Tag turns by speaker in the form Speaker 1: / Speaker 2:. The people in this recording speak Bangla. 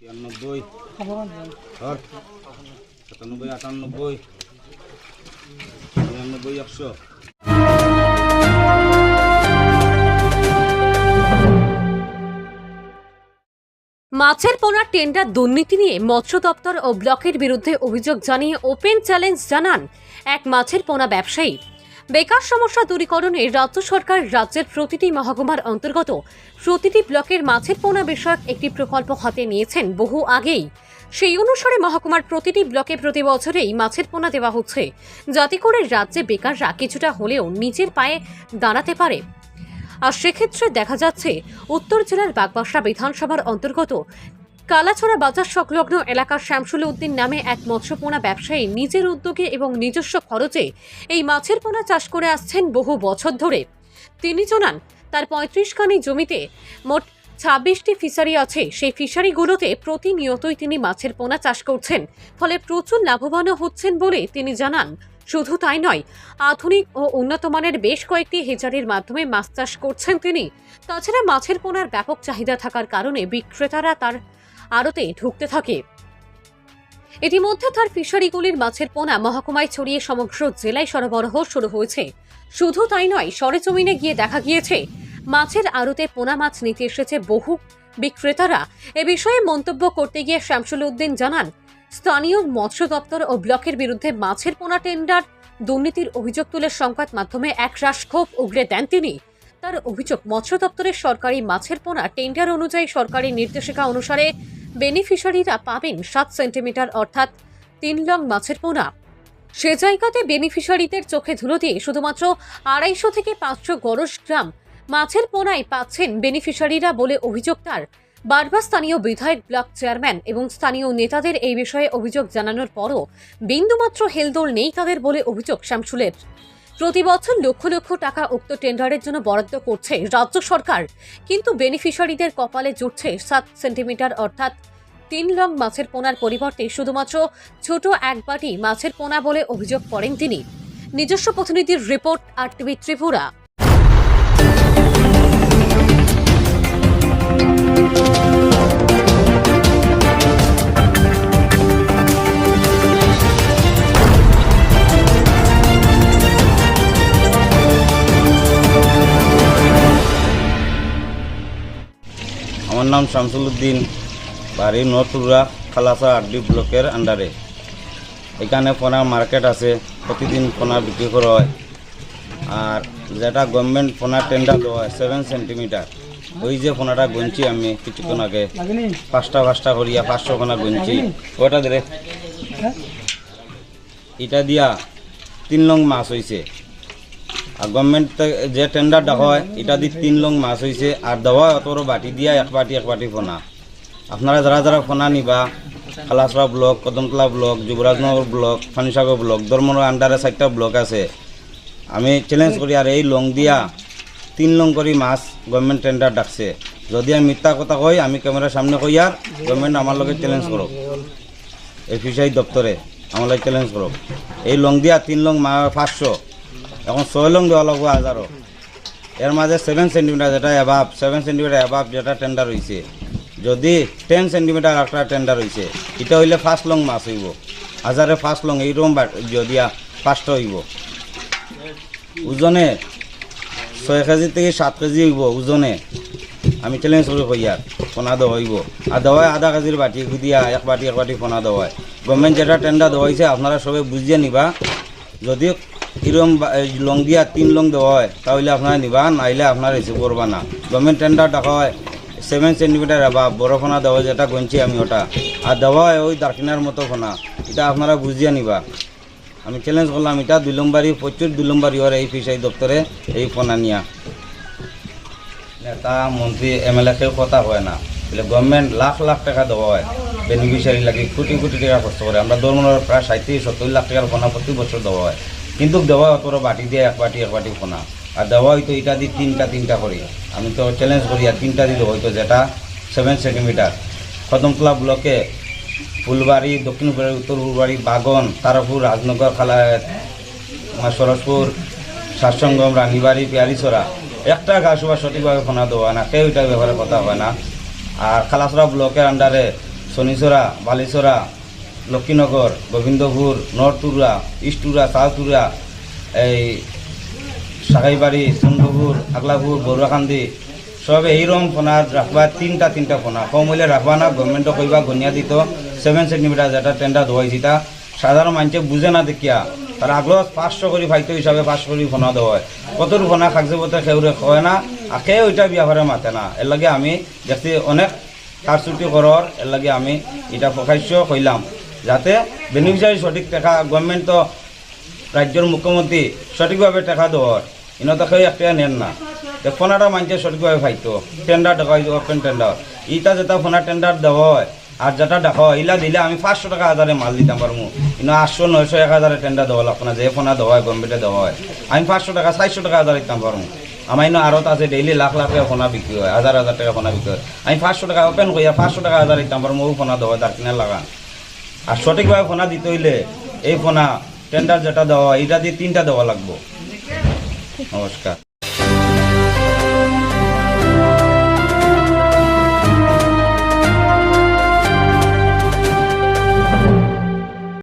Speaker 1: তিয়ানব্বই ধর সাতানব্বই আটানব্বই নিরানব্বই একশো।
Speaker 2: মাছের পোনার টেন্ডার দুর্নীতি নিয়ে মৎস্য দপ্তর ও ব্লকের বিরুদ্ধে অভিযোগ জানিয়ে ওপেন চ্যালেঞ্জ জানান এক মাছের পোনা ব্যবসায়ী। বেকার সমস্যা দূরীকরণে রাজ্য সরকার রাজ্যের প্রতিটি মহকুমার অন্তর্গত প্রতিটি ব্লকের মাছের পোনা বিষয়ক একটি প্রকল্প হাতে নিয়েছেন বহু আগেই। সেই অনুসারে মহকুমার প্রতিটি ব্লকে প্রতি বছরেই মাছের পোনা দেওয়া হচ্ছে। যাতে করে রাজ্যে বেকাররা কিছুটা হলেও নিজের পায়ে দাঁড়াতে পারে। আর সেক্ষেত্রে দেখা যাচ্ছে, উত্তর জেলার বাগবাসা বিধানসভার অন্তর্গত কালাছড়া বাজার সংলগ্ন এলাকার শ্যামসুল উদ্দিন নামে এক মৎস্যপোনা ব্যবসায়ী নিজের উদ্যোগে এবং নিজস্ব খরচে এই মাছের পোনা চাষ করে আসছেন বহু বছর ধরে। তিনি জানান, তার পঁয়ত্রিশ খানি জমিতে মোট ছাব্বিশটি ফিশারি আছে। সেই ফিশারিগুলোতে প্রতিনিয়তই তিনি মাছের পোনা চাষ করছেন। ফলে প্রচুর লাভবানও হচ্ছেন বলে তিনি জানান। শুধু তাই নয়, আধুনিক ও উন্নত মানের বেশ কয়েকটি হেচারির মাধ্যমে মাছ চাষ করছেন তিনি। তাছাড়া মাছের পোনার ব্যাপক চাহিদা থাকার কারণে বিক্রেতারা তার আড়তে ঢুকতে থাকে। ইতিমধ্যে তার ফিশারিগুলির মাছের পোনা মহকুমায় ছড়িয়ে সমগ্র জেলায় সরবরাহ শুরু হয়েছে। শুধু তাই নয়, সরেজমিনে গিয়ে দেখা গিয়েছে, মাছের আড়তে পোনা মাছ নিতে এসেছে বহু বিক্রেতারা। এ বিষয়ে মন্তব্য করতে গিয়ে শামসুল উদ্দিন জানান, স্থানীয় মৎস্য দপ্তর ও ব্লকের বিরুদ্ধে মাছের পোনা টেন্ডার দুর্নীতির অভিযোগ তুলে সংবাদ মাধ্যমে এক রাশ ক্ষোভ উগরে দেন তিনি। তার অভিযোগ, মৎস্য দপ্তরের সরকারি মাছের পোনা টেন্ডার অনুযায়ী সরকারি নির্দেশিকা অনুসারে বেনিফিশিয়ারিরা পাবেন সাত সেন্টিমিটার, অর্থাৎ তিন লং মাছের পোনা। সে জায়গাতে বেনিফিশিয়ারিদের চোখে ধুলো দিয়ে শুধুমাত্র আড়াইশো থেকে পাঁচশো গরস গ্রাম মাছের পোনায় পাচ্ছেন বেনিফিশিয়ারিরা বলে অভিযোগ তার। বারবার স্থানীয় বিধায়ক, ব্লক চেয়ারম্যান এবং স্থানীয় নেতাদের এই বিষয়ে অভিযোগ জানানোর পরও বিন্দুমাত্র হেলদোল নেই তাদের বলে অভিযোগ শামসুলের। প্রতি বছর লক্ষ লক্ষ টাকা উক্ত টেন্ডারের জন্য বরাদ্দ করছে রাজ্য সরকার। কিন্তু বেনিফিশিয়ারিদের কপালে জুটছে সাত সেন্টিমিটার, অর্থাৎ তিন লং মাছের পোনার পরিবর্তে শুধুমাত্র ছোট এক বাটি মাছের পোনা বলে অভিযোগ করেন তিনি। নিজস্ব প্রতিনিধির রিপোর্ট আর টিভি ত্রিপুরা।
Speaker 1: নাম শামসুল উদ্দিন বাড়ি নতুরা খালাসা আড্ডি ব্লকের আন্ডারে। এখানে পোনা মার্কেট আছে প্রতিদিন পোনা বিক্রি করা হয়। আর যেটা গভর্নমেন্ট পোনা টেন্ডার দেওয়া হয় সেভেন সেন্টিমিটার ওই যে পোনাটা গুনছি আমি কিছুক্ষণ আগে। পাঁচটা পাঁচটা করিয়া পাঁচশো পোনা গুনছি। ওটা দে এটা দিয়া তিন লং মাছ হয়েছে আর গভর্নমেন্ট যে টেন্ডার দেখা হয়, এটা দিয়ে তিন লং মাছ হয়েছে আর দেওয়া অত বাটি দিয়া এক বাটি এক বাটি ফোনা। আপনারা যারা যারা ফোনা নিবা, খালাসরা block, Kadamtala block, Yuvarajnagar block, Panisagar block ধর্মর আন্ডারে চারটা ব্লক আছে। আমি চ্যালেঞ্জ করি, আর এই লং দিয়া তিন লং করে মাছ গভর্নমেন্ট টেন্ডার ডাকছে। যদি আমি মিথ্যা কথা কই, আমি ক্যামেরার সামনে কই, আর গভর্নমেন্ট আমার লগে চ্যালেঞ্জ করো এই ফিশারি দপ্তরে আমার লগে চ্যালেঞ্জ করো এই লং দিয়া তিন লং মা পাঁচশো। এখন ছয় লং দেওয়া লাগবে হাজারও এর মাঝে সেভেন সেন্টিমিটার যেটা অ্যাভাব সেভেন সেন্টিমিটার অ্যাভাব যেটা টেন্ডার হয়েছে যদি টেন সেন্টিমিটার একটা টেন্ডার হয়েছে এটা হইলে ফার্স্ট লং মাছ হইব। হাজারে ফার্স্ট লং এইরকম যদিয়া ফার্স্ট হইব। ওজনে ছয় কেজি থেকে সাত কেজি হইব ওজনে। আমি চ্যালেঞ্জ করে কই আর পোনা দেওয়া হইব। আর দেওয়ায় আধা কেজির বাটি দিয়া এক বাটি এক বাটি পোনা দেওয়ায়। গভর্নমেন্ট যেটা টেন্ডার দেওয়াইছে আপনারা সবাই বুঝিয়ে নিবা। যদি এরকম বা- লং দিয়া তিন লং দেওয়া হয়, তাহলে আপনারা নিবা, নাইলে আপনারা রিসিভ করবা না। গভর্নমেন্ট টেন্ডার দেখা হয় সেভেন সেন্টিমিটার বা বড় ফোনা দেওয়া যেটা গঞ্চি আমি ওটা। আর দেওয়া হয় ওই দারকিনার মতো ফোনা, এটা আপনারা বুঝিয়ে নিবা। আমি চ্যালেঞ্জ করলাম, এটা দুই নম্বরই প্রচুর দুই নম্বরই ওর এই ফিশারি দপ্তরে এই ফোনা নিয়া। নেতা, মন্ত্রী, এম এল এ কেউ কথা হয় না। বলে গভর্নমেন্ট লাখ লাখ টাকা দেওয়া হয় বেনিফিশিয়ারি লাগে, কোটি কোটি টাকা খরচ করে। আমরা ধর্মনের প্রায় ষাটটি সত্তর লাখ টাকার ফোনা প্রতি বছর দেওয়া হয়। কিন্তু দেওয়া বড় বাটি দিয়ে এক বাটি এক বাটি ফোনা আর দেওয়া হয়তো এটা দিয়ে তিনটা তিনটা করি। আমি তো চ্যালেঞ্জ করি, আর তিনটা দিয়ে হয়তো যেটা সেভেন সেন্টিমিটার কদমতলা ব্লকে ফুলবাড়ি, দক্ষিণ ফুলবাড়ি, উত্তর ফুলবাড়ি, বাগন, তারাপুর, রাজনগর, খালা সরসপুর সাতসঙ্গম রানীবাড়ি, পিয়ারিছড়া। একটা ঘাসবা সঠিকভাবে ফোনা দেওয়া না, কেউ এটা ব্যাপারে কথা হয় না। আর খালাসরা ব্লকের আন্ডারে শনিচরা বালিচরা লক্ষ্মীনগর, গোবিন্দপুর নর্থুরা ইস্টুরা সাউথুরা এই সাগাইবাড়ি চন্দ্রপুর আগলাপুর বড়ুয়াকান্দি সব এইরকম ফোনা রাখবা, তিনটা তিনটা ফোনা। কম হইলে রাখবা না গভর্নমেন্টও কইবা, গনিয়া দিত। সেভেন সেন্টিমিটার যেটা টেন্ডার দেওয়াইছি তা। সাধারণ মানুষে বুঝে না দেখিয়া। তার আগলো পাঁচশো করে ফাইতো হিসাবে পাঁচশো করে ফোনা দেওয়া হয় কতর ফোনা খাকছে বলতে সেউরে কয় না। আখে ওইটা বিয়াভারে মাতে না। এর লাগে আমি দেখছি অনেক কারচুটি করর, এর লাগে আমি এটা প্রকাশ্য কইলাম। যাতে বেনিফিশিয়ারি সঠিক টাকা গভর্নমেন্ট তো রাজ্যের মুখ্যমন্ত্রী সঠিকভাবে টাকা দেওয়ার। ইনো তো কেউ একটা নেন না। তো ফোনাটা মানছে সঠিকভাবে পাইতো টেন্ডার দেখা হয় ওপেন টেন্ডার ইটা যেটা ফোনা টেন্ডার দেওয়া হয়, আর যেটা দেখা ইলা দিলে আমি পাঁচশো টাকা হাজারে মাল দিতাম পারব কিন্তু আটশো, নয়শো, এক হাজারে টেন্ডার দেওয়া না, যে ফোনা দেওয়া হয় গভর্নমেন্টে দেওয়া হয়। আমি পাঁচশো টাকা, চারশো টাকা হাজার দিতাম পারব আমার ইনো আরত আছে ডেইলি লাখ লাখ টাকা ফোনা বিক্রি হয়, হাজার হাজার টাকা ফোনা বিক্রি হয়। আমি পাঁচশো টাকা ওপেন করিয়া পাঁচশো টাকা হাজার দিতাম পারব ও ফোনা দেওয়া হয়, তার কিনা লাগান আর সঠিকভাবে ফোনা দিতে হইলে এই ফোনা টেন্ডার যেটা দেওয়া এটা দিয়ে তিনটা দেওয়া লাগবো। নমস্কার।